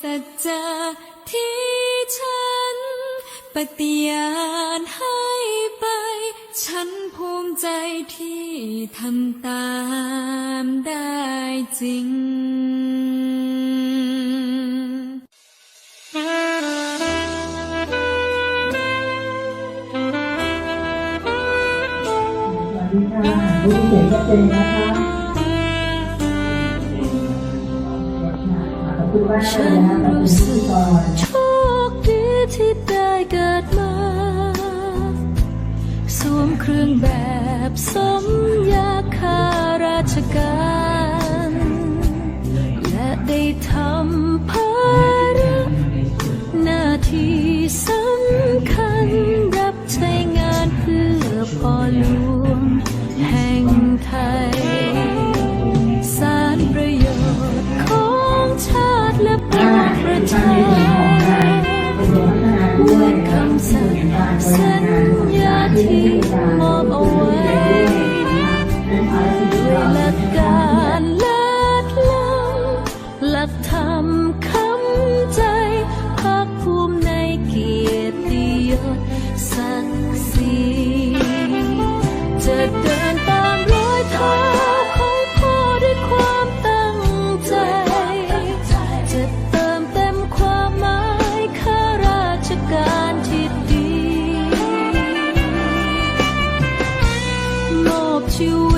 สัจจะที่ฉัน ปฏิญาณให้ไป ฉันภูมิใจที่ทำตามได้จริงสวัสดีค่ะรู้เสียงชัดเจนนะคะ บคุณมากเลยนะคะขอบคุณพิธีกโชคดีที่ได้เกิดมา สวมเครื่องแบบสมยาข้าราชการ และได้ทำภารกิจหน้าที่สำคัญรับใช้งานเพื่อพ่อหลวงแห่ง และปวงประชาด้วยคำสัญสัญญาที่มอบเอาไว้ด้วยหลักการลัดล้ำหลักธรรมคำใจภาคภูมิ you